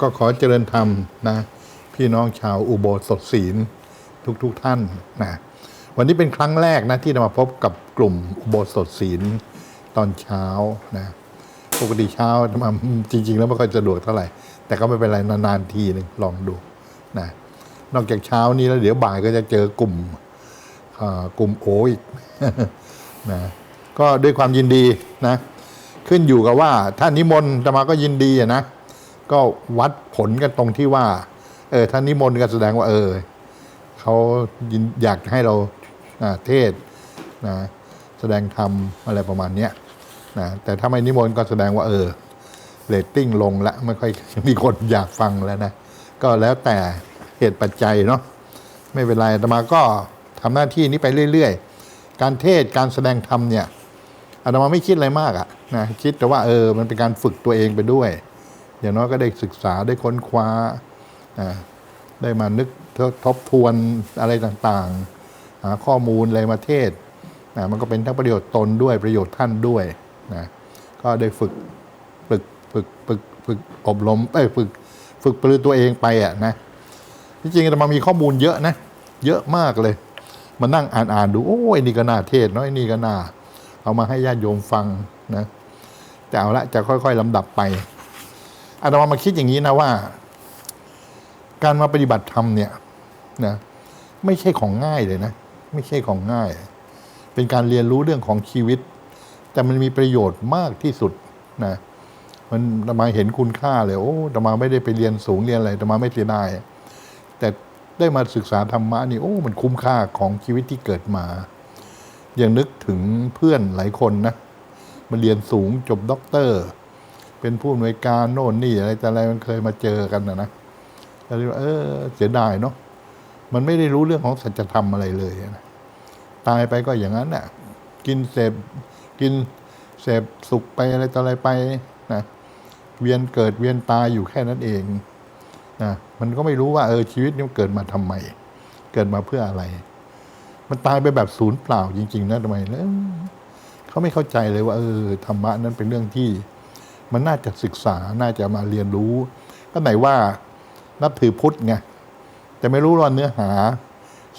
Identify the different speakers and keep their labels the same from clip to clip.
Speaker 1: ก็ขอเจริญธรรมนะ พี่น้องชาวอุโบสถศีลทุกทุกๆท่านนะวันนี้เป็นครั้งแรกนะที่เรามาพบกับกลุ่มอุโบสถศีลตอนเช้านะปกติเช้ามาจริง ๆ แล้วไม่ค่อยสะดวกเท่าไหร่ แต่ก็ไม่เป็นไรนานๆทีหนึ่งลองดูนะนอกจากเช้านี้แล้วเดี๋ยวบ่ายก็จะเจอกลุ่มกลุ่มโออีกนะก็ด้วยความยินดีนะ ขึ้นอยู่กับว่าถ้านนิมนต์อาตมาก็ยินดีนะ ก็วัดผลกันตรงที่ว่า เออท่านนิมนต์ก็แสดงว่า เออเขายินอยากให้เราเทศนะแสดงธรรมอะไรประมาณเนี้ยนะแต่ถ้าไม่นิมนต์ก็แสดงว่า เออเรตติ้งลงละไม่ค่อยมีคนอยากฟังแล้วนะ ก็แล้วแต่เหตุปัจจัยเนาะไม่เป็นไรอาตมาก็ทำหน้าที่นี้ไปเรื่อย ๆ การเทศการแสดงธรรมเนี่ยอาตมาไม่คิดอะไรมากอะนะคิดแต่ว่าเออมันเป็นการฝึกตัวเองไปด้วย อย่างน้อยก็ได้ศึกษาได้ค้นคว้า ได้มานึกทบทวนอะไรต่างๆ หาข้อมูลอะไรมาเทศนะมันก็เป็นทั้งประโยชน์ตนด้วยประโยชน์ท่านด้วยนะก็ได้ฝึกฝึกฝึกฝึกฝึกอบรมเอ้ยฝึกฝึกปรือตัวเองไปอะนะที่จริงๆมันมีข้อมูลเยอะนะ เยอะมากเลยมานั่งอ่านอ่านดูโอ้ยนี่ก็น่าเทศเน้อยนี่ก็น่าเอามาให้ญาติโยมฟังนะแต่เอาละจะค่อย ๆลำดับไป อาตมามาคิดอย่างนี้นะว่า การมาปฏิบัติธรรมเนี่ยนะไม่ใช่ของง่ายเลยนะ ไม่ใช่ของง่าย เป็นการเรียนรู้เรื่องของชีวิต แต่มันมีประโยชน์มากที่สุดนะมันตมาเห็นคุณค่าเลยโอ้ตมาไม่ได้ไปเรียนสูงเรียนอะไรตมาไม่เสียดายแต่ได้มาศึกษาธรรมะนี่โอ้มันคุ้มค่าของชีวิตที่เกิดมา อยังนึกถึงเพื่อนหลายคนนะมาเรียนสูงจบด็อกเตอร์ เป็นผู้อำนวยการโน่นนี่อะไรแต่อะไรมันเคยมาเจอกันนะนะก็เลยว่าเออเสียดายเนาะมันไม่ได้รู้เรื่องของสัจธรรมอะไรเลยนะตายไปก็อย่างนั้นน่ะ กินเสพกินเสพสุขไปอะไรต่ออะไรไปนะเวียนเกิดเวียนตายอยู่แค่นั้นเองนะมันก็ไม่รู้ว่าเออชีวิตนี้เกิดมาทำไม เกิดมาเพื่ออะไร มันตายไปแบบศูนย์เปล่าจริง ๆนะทำไมเนะเขาไม่เข้าใจเลยว่า เออธรรมะนั้นเป็นเรื่องที่ มันน่าจะศึกษาน่าจะมาเรียนรู้ก็ไหนว่านับถือพุทธไงแต่ไม่รู้ว่าเนื้อหา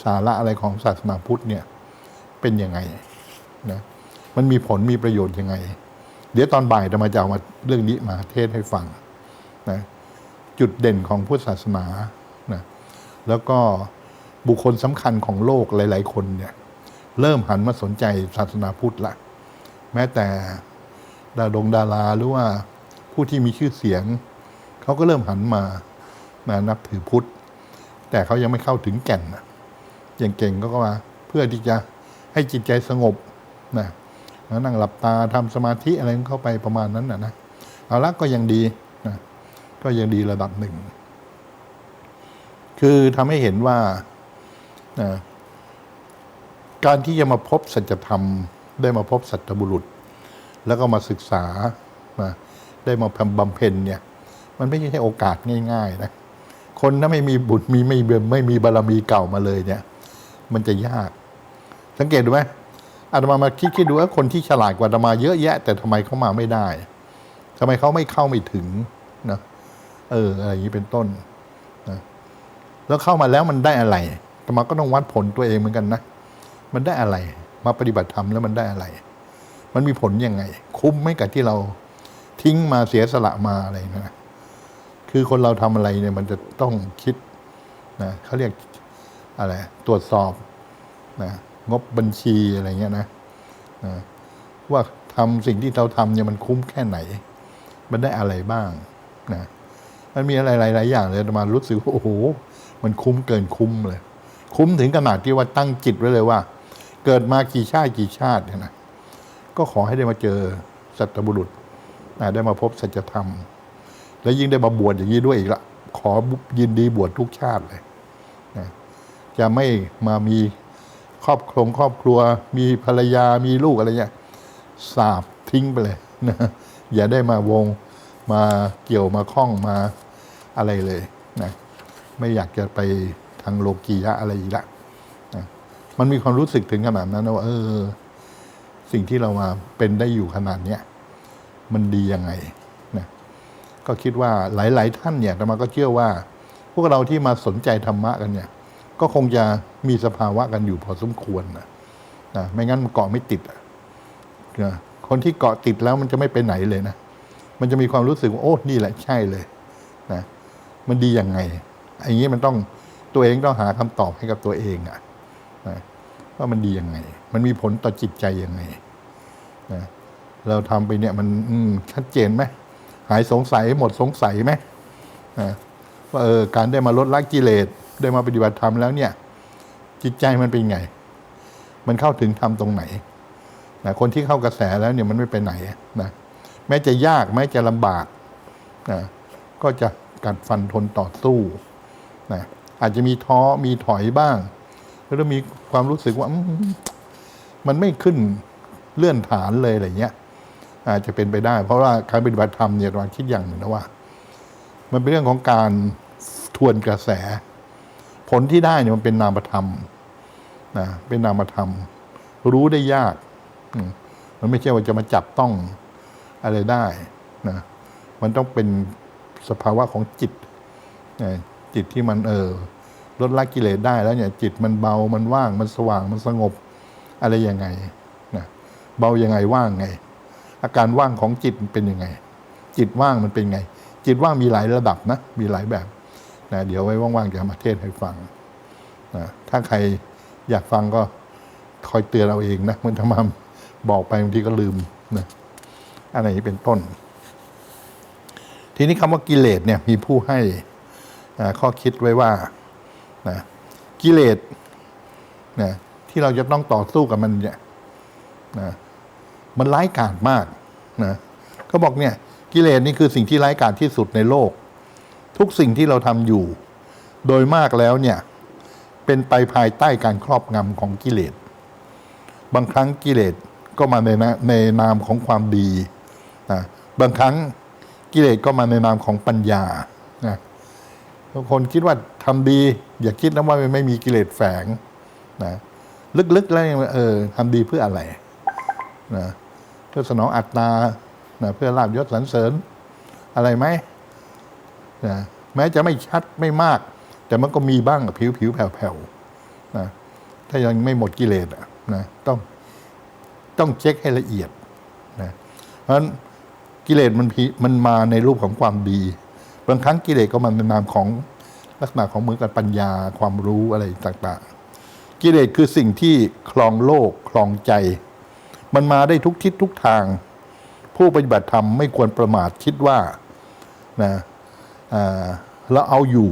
Speaker 1: สาระอะไรของศาสนาพุทธเนี่ยเป็นยังไงนะมันมีผลมีประโยชน์ยังไง เดี๋ยวตอนบ่ายจะมาจะเอามาเรื่องนี้มาเทศให้ฟังนะจุดเด่นของพุทธศาสนานะแล้วก็บุคคลสำคัญของโลกหลาย ๆ คนเนี่ยเริ่มหันมาสนใจศาสนาพุทธละ แม้แต่ ดาดงดาราหรือว่าผู้ที่มีชื่อเสียง เขาก็เริ่มหันมามานับถือพุทธ แต่เขายังไม่เข้าถึงแก่นนะอย่างเก่งก็มาเพื่อที่จะให้จิตใจสงบนะแล้วนั่งหลับตาทำสมาธิอะไรเข้าไปประมาณนั้นนะนะเอาละก็ยังดีนะก็ยังดีระดับหนึ่ง คือทำให้เห็นว่านะการที่จะมาพบสัจธรรม ได้มาพบสัตบุรุษ แล้วก็มาศึกษานะได้มาบำเพ็ญเนี่ย มันไม่ใช่โอกาสง่าย ๆ นะ คนถ้าไม่มีบุตรมีไม่ไม่มีบารมีเก่ามาเลยเนี่ย มันจะยาก สังเกตดูไหมอาตมามาคิดคิดดูว่าคนที่ฉลาดกว่าอาตมาเยอะแยะ แต่ทำไมเขามาไม่ได้ทำไมเขาไม่เข้าไม่ถึงนะเออ อะไรอย่างนี้เป็นต้นนะแล้วเข้ามาแล้วมันได้อะไรอาตมาก็ต้องวัดผลตัวเองเหมือนกันนะมันได้อะไร มาปฏิบัติธรรมแล้วมันได้อะไร มันมีผลยังไง คุ้มไหมกับที่เราทิ้งมาเสียสละมาอะไรนะคือคนเราทำอะไรเนี่ย มันจะต้องคิดนะเขาเรียกอะไรตรวจสอบนะงบบัญชีอะไรเงี้ยนะนะว่าทำสิ่งที่เราทำเนี่ยมันคุ้มแค่ไหน มันได้อะไรบ้างนะมันมีอะไรหลายๆอย่างเลยมารู้สึกว่าโอ้โห มันคุ้มเกินคุ้มเลย คุ้มถึงขนาดที่ว่าตั้งจิตไว้เลยว่า เกิดมากี่ชาติกี่ชาติเนี่ยนะ ก็ขอให้ได้มาเจอสัตบุรุษได้มาพบสัจธรรม แล้วยิ่งได้มาบวชอย่างนี้ด้วยอีกละขอยินดีบวชทุกชาติเลยนะจะไม่มามีครอบครองครอบครัว มีภรรยามีลูกอะไรเงี้ยสาบทิ้งไปเลยนะอย่าได้มาวงมาเกี่ยวมาคล้องมาอะไรเลยนะไม่อยากจะไปทางโลกียะอะไรอีกละนะมันมีความรู้สึกถึงขนาดนั้นนะว่าเออ สิ่งที่เรามาเป็นได้อยู่ขนาดเนี้ยมันดียังไงนะก็คิดว่าหลาย ๆ ท่านเนี่ยแต่มาก็เชื่อว่า พวกเราที่มาสนใจธรรมะกันเนี่ย ก็คงจะมีสภาวะกันอยู่พอสมควรนะนะไม่งั้นมันเกาะไม่ติดอะนะคนที่เกาะติดแล้วมันจะไม่ไปไหนเลยนะมันจะมีความรู้สึกว่าโอ้นี่แหละใช่เลยนะมันดียังไงอย่างนี้มันต้องตัวเองต้องหาคำตอบให้กับตัวเองอะนะ ว่ามันดียังไง มันมีผลต่อจิตใจยังไงนะเราทำไปเนี่ยมันมชัดเจนไหมหายสงสัยหมดสงสัยไหมนะว่าเออการได้มาลดละกิเลสได้มาปฏิบัติธรรมแล้วเนี่ย จิตใจมันเป็นไง มันเข้าถึงธรรมตรงไหนนะคนที่เข้ากระแสแล้วเนี่ยมันไม่ไปไหนนะแม้จะยากแม้จะลำบากนะก็จะกัดฟันทนต่อสู้นะอาจจะมีท้อมีถอยบ้าง แล้วมีความรู้สึกว่ามันไม่ขึ้นเลื่อนฐานเลยอะไรเงี้ย อาจจะเป็นไปได้ เพราะว่าการปฏิบัติธรรมเนี่ยเราคิดอย่างหนึ่งนะว่า มันเป็นเรื่องของการทวนกระแส ผลที่ได้เนี่ยมันเป็นนามธรรมนะเป็นนามธรรม รู้ได้ยากมันไม่ใช่ว่าจะมาจับต้องอะไรได้นะมันต้องเป็นสภาวะของจิตจิตที่มันเออ ลดละกิเลสได้แล้วเนี่ยจิตมันเบามันว่างมันสว่างมันสงบ อะไรยังไงนะเบายังไงว่างไง อาการว่างของจิตมันเป็นยังไง จิตว่างมันเป็นไง จิตว่างมีหลายระดับนะมีหลายแบบนะเดี๋ยวไว้ว่างๆจะมาเทศให้ฟังนะถ้าใครอยากฟังก็คอยเตือนเราเองนะมันทำมาบอกไปบางทีก็ลืมนะอะไรอย่างนี้เป็นต้น ทีนี้คำว่ากิเลสเนี่ยมีผู้ให้ข้อคิดไว้ว่า นะกิเลสนะที่เราจะต้องต่อสู้กับมันเนี่ยนะมันร้ายกาจมากนะเขาบอกเนี่ย กิเลสนี่คือสิ่งที่ร้ายกาจที่สุดในโลก ทุกสิ่งที่เราทำอยู่ โดยมากแล้วเนี่ย เป็นไปภายใต้การครอบงำของกิเลส บางครั้งกิเลสก็มาในนะในนามของความดีนะบางครั้งกิเลสก็มาในนามของปัญญานะบางคนคิดว่า ทำดี อย่าคิดนะว่ามันไม่มีกิเลสแฝงนะลึกๆแล้วยังเออทำดีเพื่ออะไรนะเพื่อสนองอัตตานะเพื่อลาบยศสรรเสริญอะไรไหมนะแม้จะไม่ชัดไม่มาก แต่มันก็มีบ้างผิวผิวแผ่วๆนะถ้ายังไม่หมดกิเลสอะนะต้องต้องเช็คให้ละเอียดนะเพราะฉะนั้นกิเลสมันพีมันมาในรูปของความดี บางครั้งกิเลสก็มาในนามของ ลักษณะของมือกับปัญญาความรู้อะไรต่างๆ กิเลสคือสิ่งที่คลองโลกคลองใจ มันมาได้ทุกทิศทุกทาง ผู้ปฏิบัติธรรมไม่ควรประมาทคิดว่านะอ่าเราเอาอยู่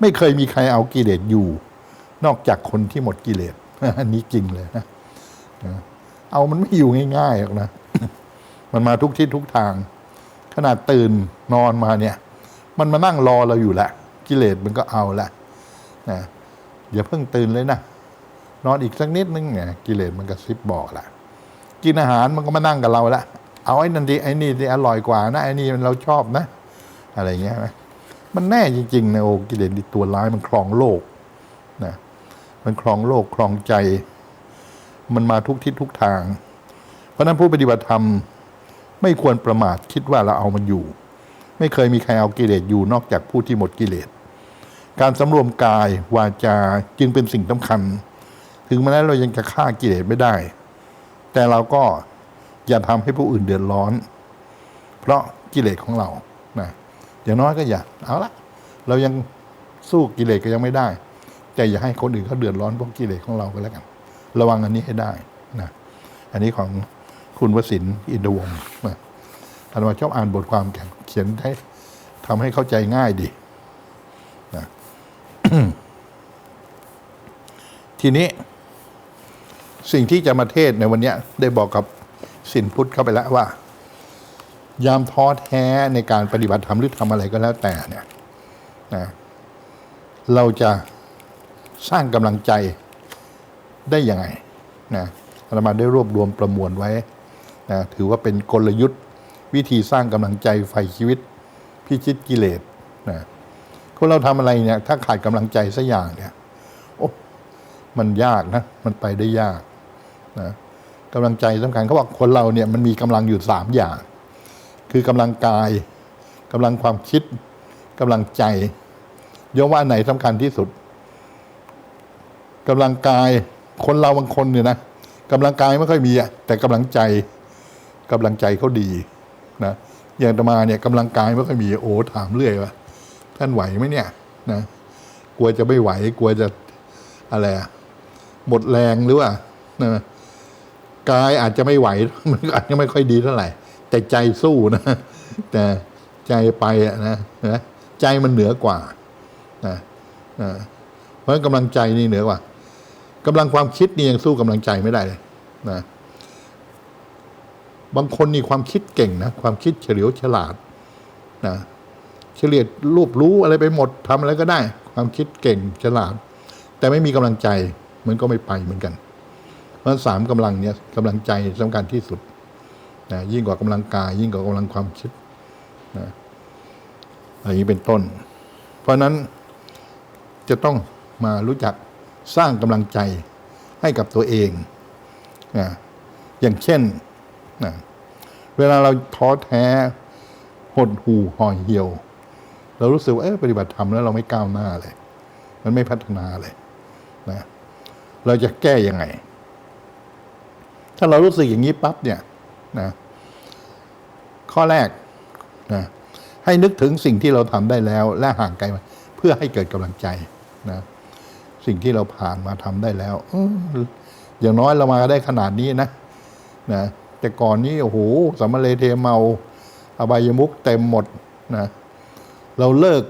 Speaker 1: ไม่เคยมีใครเอากิเลสอยู่ นอกจากคนที่หมดกิเลสอันนี้จริงเลยนะนะเอามันไม่อยู่ง่ายๆหรอกนะ มันมาทุกทิศทุกทาง ขนาดตื่นนอนมาเนี่ย มันมานั่งรอเราอยู่แหละ กิเลสมันก็เอาละนะอย่าเพิ่งตื่นเลยนะ นอนอีกสักนิดนึงเนี่ยกิเลสมันกระซิบบอกละกินอาหารมันก็มานั่งกับเราละเอาไอ้นันดีไอ้นี่ดีอร่อยกว่านะไอ้นี่มันเราชอบนะ อะไรเงี้ยนะมันแน่จริงๆนะโอ้กิเลสตัวร้ายมันครองโลกนะมันครองโลกครองใจ มันมาทุกทิศทุกทาง เพราะฉะนั้นผู้ปฏิบัติธรรมไม่ควรประมาทคิดว่าเราเอามันอยู่ ไม่เคยมีใครเอากิเลสอยู่นอกจากผู้ที่หมดกิเลส การสำรวมกายวาจาจึงเป็นสิ่งสำคัญ ถึงแม้เรายังจะฆ่ากิเลสไม่ได้ แต่เราก็อย่าทำให้ผู้อื่นเดือดร้อน เพราะกิเลสของเรานะอย่างน้อยก็อย่าเอาละเรายังสู้กิเลสก็ยังไม่ได้ แต่อย่าให้คนอื่นเขาเดือดร้อนเพราะกิเลสของเราก็แล้วกัน ระวังอันนี้ให้ได้นะอันนี้ของคุณวสินอินทวงศ์นะอาตมาชอบอ่านบทความแกเขียนให้ทำให้เข้าใจง่ายดี ทีนี้ สิ่งที่จะมาเทศในวันนี้ได้บอกกับสินพุทธเข้าไปแล้วว่า ยามท้อแท้ในการปฏิบัติธรรมหรือทำอะไรก็แล้วแต่ เนี่ยนะเราจะสร้างกำลังใจได้ยังไงนะอาตมาได้รวบรวมประมวลไว้นะถือว่าเป็นกลยุทธ์วิธีสร้างกำลังใจไฟชีวิต พิชิตกิเลสนะ คนเราทำอะไรเนี่ยถ้าขาดกำลังใจสักอย่างเนี่ยโอ้มันยากนะ มันไปได้ยากนะกำลังใจสำคัญเขาบอกคนเราเนี่ยมันมีกำลังอยู่สามอย่าง คือกำลังกายกำลังความคิดกำลังใจยมว่าไหนสำคัญที่สุดกำลังกายคนเราบางคนเนี่ยนะกำลังกายไม่ค่อยมีอะแต่กำลังใจกำลังใจเขาดีนะอย่างตมาเนี่ยกำลังกายไม่ค่อยมีโอ้ถามเรื่อยว่า ท่านไหวไหมเนี่ยนะกลัวจะไม่ไหว กลัวจะอะไรหมดแรงหรือว่านะกายอาจจะไม่ไหวมันอาจจะไม่ค่อยดีเท่าไหร่ แต่ใจสู้นะแต่ใจไปอะนะนะใจมันเหนือกว่านะนะเพราะฉะนั้นกำลังใจนี่เหนือกว่ากำลังความคิดนี่ยังสู้กำลังใจไม่ได้เลยนะบางคนนี่ความคิดเก่งนะ ความคิดเฉลียวฉลาดนะ เฉลียดรูปรู้อะไรไปหมดทำอะไรก็ได้ ความคิดเก่งฉลาด แต่ไม่มีกำลังใจมันก็ไม่ไปเหมือนกัน เพราะฉะนั้นสามกำลังเนี่ยกำลังใจสำคัญที่สุดนะยิ่งกว่ากำลังกาย ยิ่งกว่ากำลังความคิดนะอะไรอย่างนี้เป็นต้น เพราะฉะนั้นจะต้องมารู้จักสร้างกำลังใจให้กับตัวเองนะอย่างเช่นนะเวลาเราท้อแท้หดหู่ห่อเหี่ยว เรารู้สึกว่าเออปฏิบัติธรรมแล้วเราไม่ก้าวหน้าเลย มันไม่พัฒนาเลยนะเราจะแก้ยังไง ถ้าเรารู้สึกอย่างนี้ปั๊บเนี่ยนะข้อแรกนะให้นึกถึงสิ่งที่เราทำได้แล้ว และห่างไกลมาเพื่อให้เกิดกำลังใจนะสิ่งที่เราผ่านมาทำได้แล้วอย่างน้อยเรามาได้ขนาดนี้นะนะแต่ก่อนนี้โอ้โหสมมาเลเทเมา อบายมุกเต็มหมดนะ เราเลิก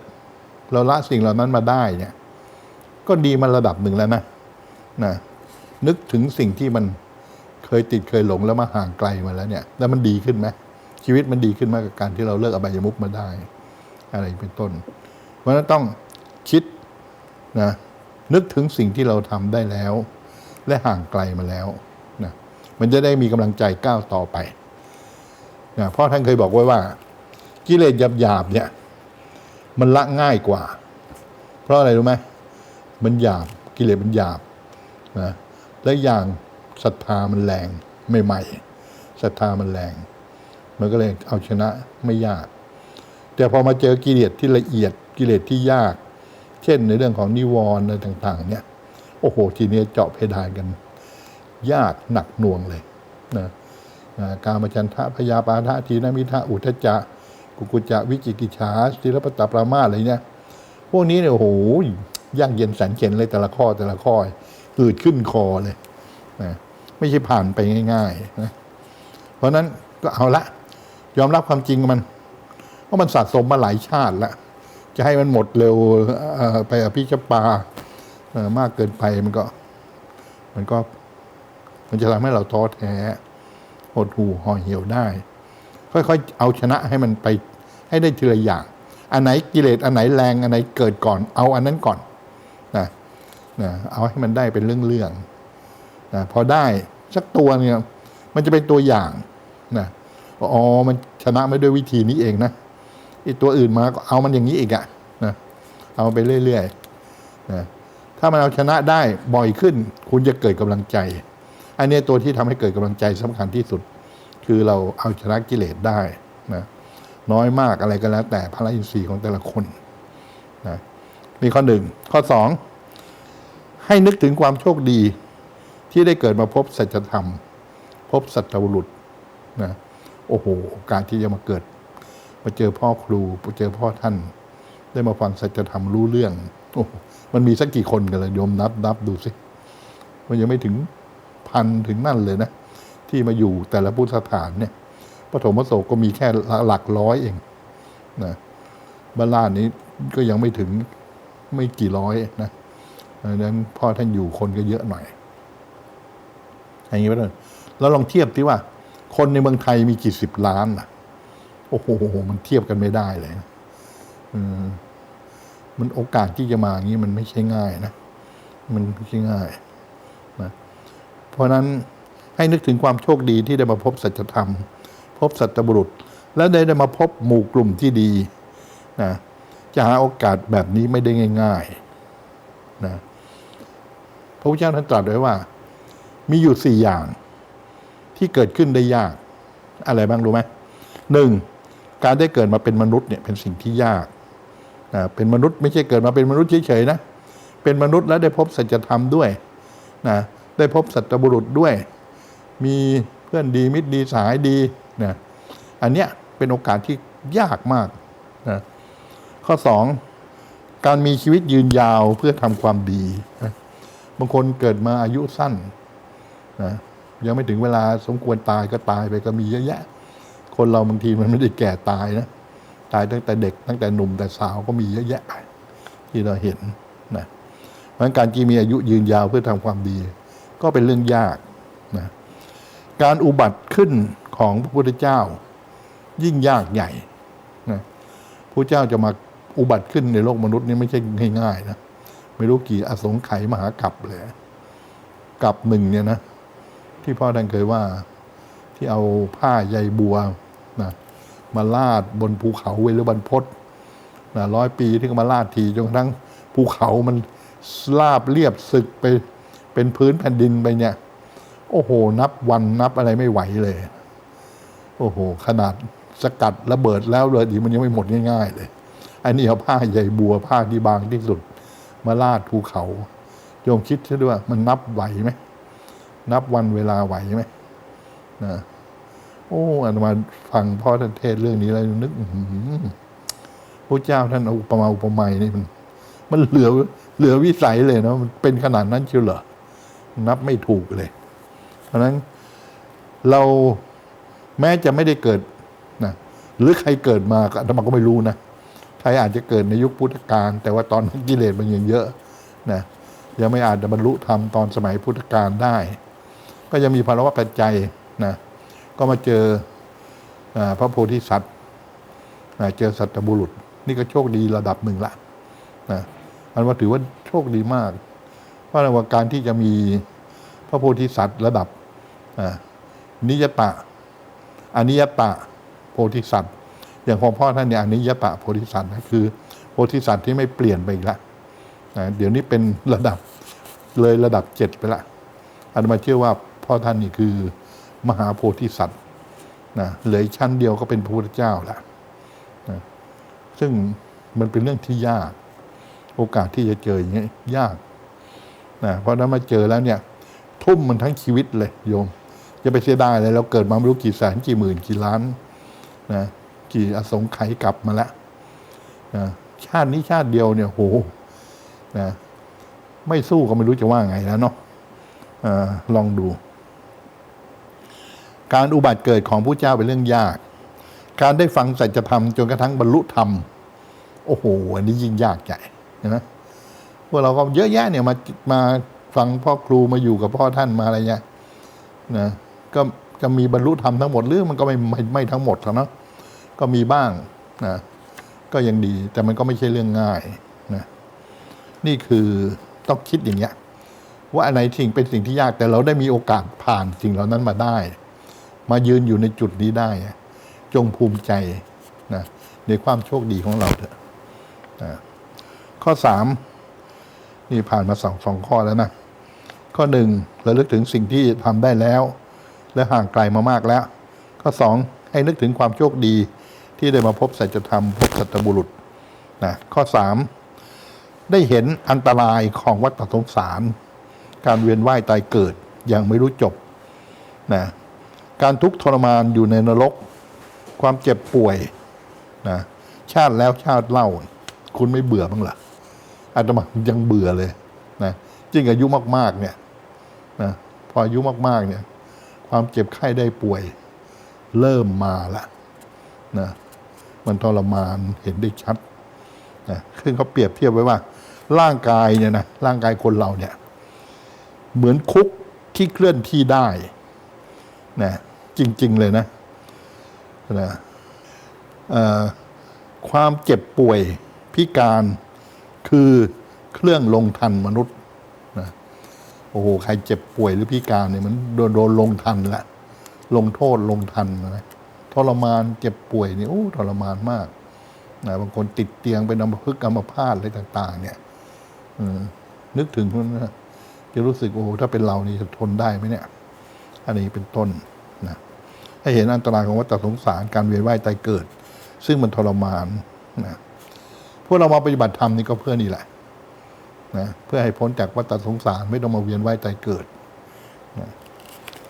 Speaker 1: เราละสิ่งเหล่านั้นมาได้เนี่ย ก็ดีมาระดับหนึ่งแล้วนะนะนึกถึงสิ่งที่มันเคยติดเคยหลงแล้วมาห่างไกลมาแล้วเนี่ย แล้วมันดีขึ้นไหมชีวิตมันดีขึ้นมากกับการที่เราเลิกอบายมุกมาได้ อะไรเป็นต้น เพราะนั้นต้องคิดนะนึกถึงสิ่งที่เราทำได้แล้ว และห่างไกลมาแล้วนะมันจะได้มีกำลังใจก้าวต่อไปนะพ่อท่านเคยบอกไว้ว่า กิเลสหยาบๆเนี่ย มันละง่ายกว่า เพราะอะไรรู้ไหมมันหยาบกิเลสมันหยาบนะและอย่างศรัทธามันแรงใหม่ๆศรัทธามันแรง มันก็เลยเอาชนะไม่ยาก แต่พอมาเจอกิเลสที่ละเอียดกิเลสที่ยาก เช่นในเรื่องของนิวรณ์อะไรต่าง ๆ เนี่ย โอ้โห ทีนี้เจาะเพดานกัน ยากหนักหน่วงเลยนะนะการมจันทะพยาปาทะทีนมิทะอุทจจะ กุกุจะวิจิกิจฉาศิลปตปรามาสอะไรเนี่ยพวกนี้เนี่ยโอ้โหยากเย็นแสนเข็นเลยแต่ละข้อแต่ละข้ออืดขึ้นคอเลยนะไม่ใช่ผ่านไปง่ายๆนะเพราะนั้นก็เอาละ ยอมรับความจริงมันเพราะมันสะสมมาหลายชาติแล้วจะให้มันหมดเร็วไปอภิชปามากเกินไปมันก็ มันก็ มันจะทำให้เราท้อแท้หดหู่ห่อเหี่ยวได้ ค่อยๆ เอาชนะให้มันไปให้ได้ทีละอย่าง อันไหนกิเลสอันไหนแรงอันไหนเกิดก่อน เอาอันนั้นก่อนนะนะเอาให้มันได้เป็นเรื่องๆนะพอได้สักตัวเนี่ยมันจะเป็นตัวอย่างนะอ๋อมันชนะไม่ด้วยวิธีนี้เองนะไอีตัวอื่นมาก็เอามันอย่างนี้อีกอะนะเอาไปเรื่อยๆนะถ้ามันเอาชนะได้บ่อยขึ้น คุณจะเกิดกำลังใจ อันนี้ตัวที่ทำให้เกิดกำลังใจสำคัญที่สุด คือเราเอาชนะกิเลสได้นะน้อยมากอะไรก็แล้ว แต่พระอินทรีย์ของแต่ละคนนะมีข้อหนึ่งข้อสองให้นึกถึงความโชคดีที่ได้เกิดมาพบสัจธรรม พบสัตบุรุษนะโอ้โหกาสที่จะมาเกิด มาเจอพ่อครูมาเจอพ่อท่าน ได้มาฟังสัจธรรมรู้เรื่องโอ้มันมีสักกี่คนกันเลยโยมนับนับดูสิมันยังไม่ถึงพันถึงนั่นเลยนะ ที่มาอยู่แต่ละพุทธสถานเนี่ยปฐมโศกก็มีแค่หลักร้อยเองนะบ้านลานี้ก็ยังไม่ถึงไม่กี่ร้อยนะดังนั้นพ่อท่านอยู่คนก็เยอะหน่อยอย่างนี้ไปเลยแล้วลองเทียบที่ว่า คนในเมืองไทยมีกี่สิบล้านอะโอ้โหมันเทียบกันไม่ได้เลยนะมันโอกาสที่จะมาอย่างนี้มันไม่ใช่ง่ายนะ มันไม่ใช่ง่ายนะเพราะนั้น ให้นึกถึงความโชคดีที่ได้มาพบสัจธรรม พบสัตบุรุษ และได้ได้มาพบหมู่กลุ่มที่ดีนะจะหาโอกาสแบบนี้ไม่ได้ง่ายๆนะพระพุทธเจ้าท่านตรัสไว้ว่า มีอยู่สี่อย่างที่เกิดขึ้นได้ยาก อะไรบ้างรู้ไหมหนึ่งการได้เกิดมาเป็นมนุษย์เนี่ยเป็นสิ่งที่ยากนะเป็นมนุษย์ไม่ใช่เกิดมาเป็นมนุษย์เฉยๆนะเป็นมนุษย์แล้วได้พบสัจธรรมด้วยนะได้พบสัตบุรุษด้วย มีเพื่อนดีมิตรดีสหายดีนะอันเนี้ยเป็นโอกาสที่ยากมากนะข้อสองการมีชีวิตยืนยาวเพื่อทำความดีนะบางคนเกิดมาอายุสั้นนะยังไม่ถึงเวลาสมควรตายก็ตายไปก็มีเยอะแยะ คนเราบางทีมันไม่ได้แก่ตายนะ ตายตั้งแต่เด็กตั้งแต่หนุ่มแต่สาวก็มีเยอะแยะ ที่เราเห็นนะเพราะงั้นการที่มีอายุยืนยาวเพื่อทำความดี ก็เป็นเรื่องยาก การอุบัติขึ้นของพระพุทธเจ้า ยิ่งยากใหญ่นะพระเจ้าจะมาอุบัติขึ้นในโลกมนุษย์นี่ไม่ใช่ง่ายๆนะไม่รู้กี่อสงไขยมหากรัปเลยกับหนึ่งเนี่ยนะที่พ่อท่านเคยว่าที่เอาผ้าใยบัวนะมาลาดบนภูเขาเวรุวันพศนะร้อยปีที่มาลาดทีจนกระทั่งภูเขามันลาบเรียบสึกไปเป็นพื้นแผ่นดินไปเนี่ย โอ้โห นับวันนับอะไรไม่ไหวเลย โอ้โห ขนาดสกัดระเบิดแล้วเลยดีมันยังไม่หมดง่ายๆเลยอันนี้เอาผ้าใยบัวผ้าที่บางที่สุด มาลาดภูเขาโยมคิดใช่ด้วยว่ามันนับไหวไหมนับวันเวลาไหวไหมนะโอ้อาตมาฟังพ่อท่านเทศเรื่องนี้แล้วนึกพระเจ้าท่านเอาอุปมาอุปไมยนี่มัน มันเหลือเหลือวิสัยเลยเนาะมันเป็นขนาดนั้นเชียวเหรอนับไม่ถูกเลย เพราะนั้นเราแม้จะไม่ได้เกิดนะหรือใครเกิดมาก็อาตมาก็ไม่รู้นะใครอาจจะเกิดในยุคพุทธกาลแต่ว่าตอนนั้นกิเลสมันยังเยอะนะยังไม่อาจจะบรรลุธรรมตอนสมัยพุทธกาลได้ ก็ยังมีภารวะปัจจัยนะก็มาเจอพระโพธิสัตว์เจอสัตบุรุษ นี่ก็โชคดีระดับหนึ่งละนะอันว่าถือว่าโชคดีมาก เพราะว่าการที่จะมี พระโพธิสัตว์ระดับนิยตะอนิยตะโพธิสัตว์ อย่างของพ่อท่านเนี่ยอนิยตะโพธิสัตว์นะคือ โพธิสัตว์ที่ไม่เปลี่ยนไปอีกละเดี๋ยวนี้เป็นระดับเลยระดับเจ็ดไปละอันมาเชื่อว่าพ่อท่านนี่คือมหาโพธิสัตว์นะเหลือชั้นเดียวก็เป็นพระพุทธเจ้าล้วนะซึ่งมันเป็นเรื่องที่ยาก โอกาสที่จะเจออย่างเงี้ยยากนะเพราะนั้นมาเจอแล้วเนี่ย ทุ่มมันทั้งชีวิตเลยโยมจะไปเสียดายเลยเราเกิดมาไม่รู้กี่แสนกี่หมื่นกี่ล้านนะกี่อสงไขยกลับมาแล้วนะชาตินี้ชาติเดียวเนี่ยโหนะไม่สู้ก็ไม่รู้จะว่าไงแล้วเนาะอลองดู การอุบัติเกิดของผู้เจ้าเป็นเรื่องยาก การได้ฟังสัจธรรมจนกระทั่งบรรลุธรรม โอ้โห อันนี้ยิ่งยากใหญ่นไหมพวกเราก็เยอะแยะเนี่ยมามา ฟังพ่อครูมาอยู่กับพ่อท่านมาอะไรเงี้ยนะก็จะมีบรรลุธรรมทั้งหมดหรือมันก็ไม่ไม่ไม่ทั้งหมดหรอกเนาะก็มีบ้างนะก็ยังดี แต่มันก็ไม่ใช่เรื่องง่ายนะนี่คือต้องคิดอย่างเงี้ยว่าอันไหนสิ่งเป็นสิ่งที่ยากแต่เราได้มีโอกาสผ่านสิ่งเหล่านั้นมาได้ มายืนอยู่ในจุดนี้ได้ จงภูมิใจนะในความโชคดีของเราเถอะนะข้อสามนี่ผ่านมาสองสองข้อแล้วนะ ข้อหนึ่งระลึกถึงสิ่งที่ทำได้แล้ว และห่างไกลมามากแล้ว ข้อสองให้นึกถึงความโชคดีที่ได้มาพบสัจธรรมพบสัตบุรุษนะข้อสามได้เห็นอันตรายของวัฏสงสาร การเวียนว่ายตายเกิดอย่างไม่รู้จบนะการทุกข์ทรมานอยู่ในนรก ความเจ็บป่วยนะชาติแล้วชาติเล่า คุณไม่เบื่อบ้างหรออาตมายังเบื่อเลยนะจริงอายุมากๆเนี่ย นะพออายุมากๆเนี่ย ความเจ็บไข้ได้ป่วย เริ่มมาละนะมันทรมานเห็นได้ชัดนะซึ่งเขาเปรียบเทียบไว้ว่า ร่างกายเนี่ยนะร่างกายคนเราเนี่ย เหมือนคุกที่เคลื่อนที่ได้นะจริง ๆ เลยนะนะความเจ็บป่วยพิการคือเครื่องลงทันมนุษย์ อ้โหใครเจ็บป่วยหรือพิการเนี่ยมันโดนโดนลงทันละ ลงโทษลงทันนะทรมานเจ็บป่วยเนี่ยโอ้ทรมานมากนะบางคนติดเตียงเป็นอัมพฤกษ์อัมพาตอะไรต่าง ๆ เนี่ยนึกถึงมันนะจะรู้สึกโอ้โหถ้าเป็นเรานี่จะทนได้ไหมเนี่ย อันนี้เป็นต้นนะให้เห็นอันตรายของวัฏสงสารการเวียนว่ายตายเกิด ซึ่งมันทรมานนะพวกเรามาปฏิบัติธรรมนี่ก็เพื่อนี่แหละ นะเพื่อให้พ้นจากวัฏสงสารไม่ต้องมาเวียนว่ายตายเกิดนะ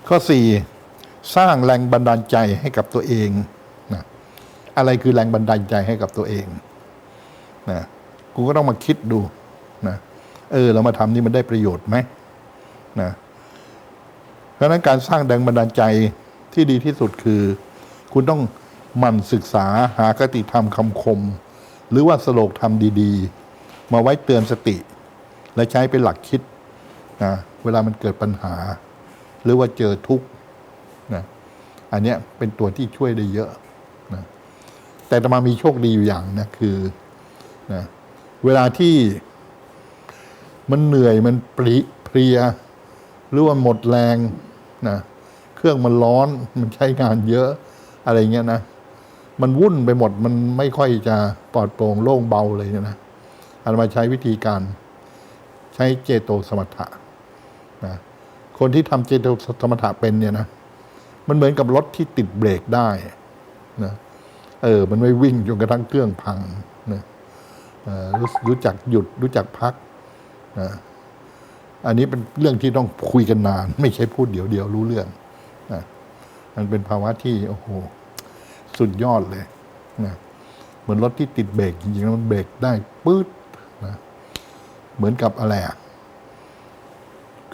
Speaker 1: ข้อสี่สร้างแรงบันดาลใจให้กับตัวเองนะอะไรคือแรงบันดาลใจให้กับตัวเองนะกูก็ต้องมาคิดดูนะเออเรามาทำนี่มันได้ประโยชน์ไหมนะเพราะฉะนั้นการสร้างแรงบันดาลใจที่ดีที่สุดคือ คุณต้องหมั่นศึกษาหาคติธรรมคำคม หรือว่าสโลกธรรมดี ๆ มาไว้เตือนสติ และใช้เป็นหลักคิดนะเวลามันเกิดปัญหา หรือว่าเจอทุกข์นะอันเนี้ยเป็นตัวที่ช่วยได้เยอะนะแต่ตมามีโชคดีอยู่อย่างนะคือนะเวลาที่มันเหนื่อยมันปริเพลีย หรือว่าหมดแรงนะเครื่องมันร้อนมันใช้งานเยอะอะไรเงี้ยนะมันวุ่นไปหมดมันไม่ค่อยจะปลอดโปร่งโล่งเบาเลยเนี่ยนะอันมาใช้วิธีการ ใช้เจโตสมถะนะคนที่ทำเจโตสมถะเป็นเนี่ยนะมันเหมือนกับรถที่ติดเบรกได้นะเออ มันไม่วิ่งจนกระทั่งเครื่องพังนะรู้รู้จักหยุดรู้จักพักนะอันนี้เป็นเรื่องที่ต้องคุยกันนาน ไม่ใช่พูดเดี๋ยวเดียวรู้เรื่องนะมันเป็นภาวะที่โอ้โหสุดยอดเลยนะเหมือนรถที่ติดเบรกจริงๆแล้วมันเบรกได้ปื๊ด เหมือนกับอะไรอะ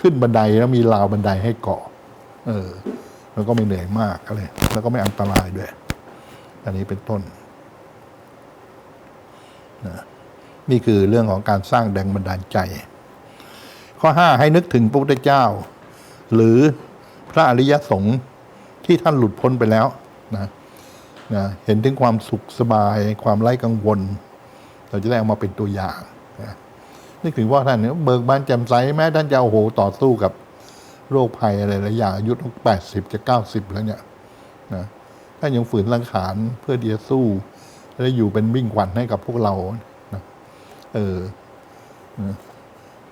Speaker 1: ขึ้นบันไดแล้วมีราวบันไดให้เกาะ เออ แล้วก็ไม่เหนื่อยมากอะไรแล้วก็ไม่อันตรายด้วย อันนี้เป็นต้นนะนี่คือเรื่องของการสร้างแรงบันดาลใจ ข้อห้าให้นึกถึงพระพุทธเจ้า หรือพระอริยสงฆ์ที่ท่านหลุดพ้นไปแล้วนะนะเห็นถึงความสุขสบาย ความไร้กังวล เราจะได้เอามาเป็นตัวอย่าง นึกถึงว่าท่านเนี่ยเบิกบานแจ่มใสแม้ท่านจะโอ้โหต่อสู้กับโรคภัยอะไรหลายอย่างอายุตั้งแปดสิบจะเก้าสิบแล้วเนี่ยนะท่านยังฝืนรังขานเพื่อที่จะสู้และอยู่เป็นวิ่งขวัญให้กับพวกเรานะเออ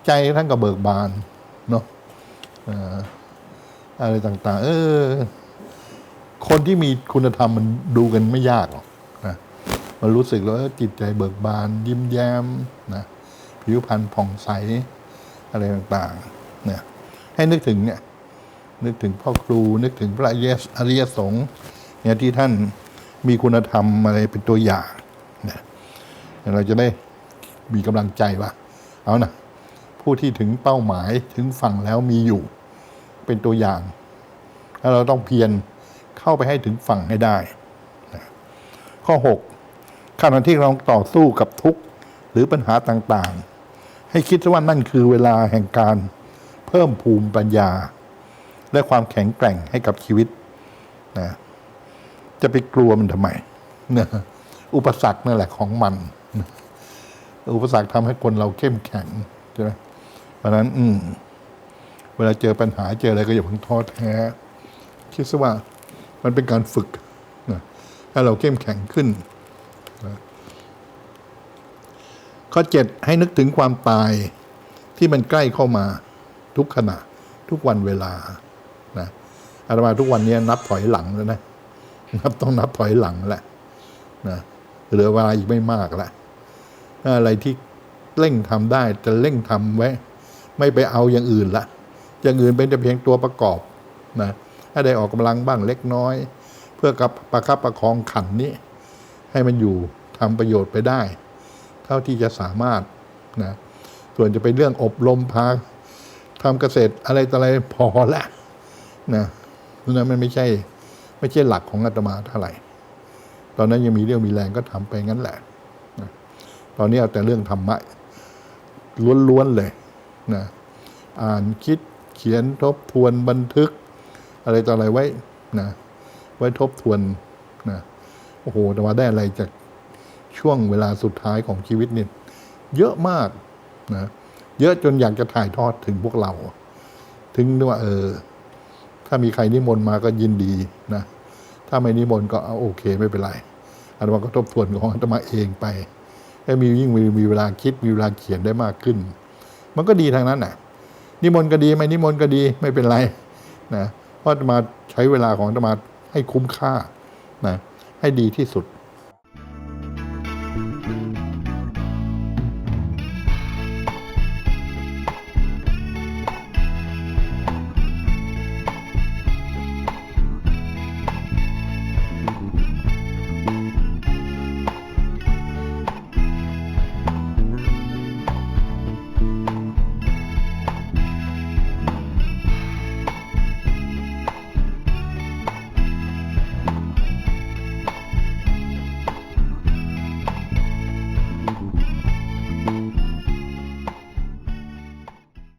Speaker 1: ใจท่านก็เบิกบานเนาะอะไรต่าง ๆ เออ คนที่มีคุณธรรมมันดูกันไม่ยากหรอกนะมันรู้สึกแล้วจิตใจเบิกบาน ยิ้มแย้มนะ ผิวพรรณผ่องใสอะไรต่างๆเนี่ยให้นึกถึงเนี่ยนึกถึงพ่อครูนึกถึงพระเยสอริยสงฆ์เนี่ยที่ท่านมีคุณธรรมอะไรเป็นตัวอย่างเนี่ยเราจะได้มีกำลังใจว่าเอานะผู้ที่ถึงเป้าหมายถึงฝั่งแล้วมีอยู่เป็นตัวอย่างแล้วเราต้องเพียรเข้าไปให้ถึงฝั่งให้ได้นะข้อ 6ขณะที่เราต่อสู้กับทุกข์หรือปัญหาต่างๆ ให้คิดว่านั่นคือเวลาแห่งการเพิ่มภูมิปัญญา และความแข็งแกร่งให้กับชีวิตนะจะไปกลัวมันทำไมนะอุปสรรคนั่นแหละของมัน อุปสรรคทำให้คนเราเข้มแข็งใช่ไหมเพราะฉะนั้น อืมเวลาเจอปัญหาเจออะไรก็อย่าเพิ่งท้อแท้คิดซะว่ามันเป็นการฝึกนะให้เราเข้มแข็งขึ้นนะ ข้อเจ็ดให้นึกถึงความตายที่มันใกล้เข้ามาทุกขณะทุกวันเวลานะอาตมาทุกวันนี้นับถอยหลังแล้วนะนับต้องนับถอยหลังแหละนะเหลือเวลาอีกไม่มากแล้วอะไรที่เร่งทำได้จะเร่งทำไว้ ไม่ไปเอาอย่างอื่นละอย่างอื่นเป็นแต่เพียงตัวประกอบนะถ้าได้ออกกำลังบ้างเล็กน้อย เพื่อกับประคับประคองขันนี้ ให้มันอยู่ทำประโยชน์ไปได้ ท่าที่จะสามารถนะส่วนจะเป็นเรื่องอบรมพาทำเกษตรอะไรต่ออะไรพอละนะนั่นมันไม่ใช่ไม่ใช่หลักของอาตมาเท่าไหร่ ตอนนั้นยังมีเรื่องมีแรงก็ทำไปงั้นแหละนะตอนนี้เอาแต่เรื่องธรรมะล้วนๆเลยนะอ่านคิดเขียนทบทวนบันทึก อะไรต่ออะไรไว้นะไว้ทบทวนนะโอ้โหแต่ว่าได้อะไรจาก ช่วงเวลาสุดท้ายของชีวิตเนี่ยเยอะมากนะเยอะจนอยากจะถ่ายทอดถึงพวกเรา ถึงว่า เออ ถ้ามีใครนิมนต์มาก็ยินดีนะ ถ้าไม่นิมนต์ก็เอาโอเคไม่เป็นไรอาตมาก็ทบทวนของอาตมาเองไปให้มียิ่งมีมีเวลาคิดมีเวลาเขียนได้มากขึ้น มันก็ดีทางนั้นน่ะ นิมนต์ก็ดีไม่นิมนต์ก็ดีไม่เป็นไรนะเพราะอาตมาใช้เวลาของอาตมาให้คุ้มค่านะให้ดีที่สุด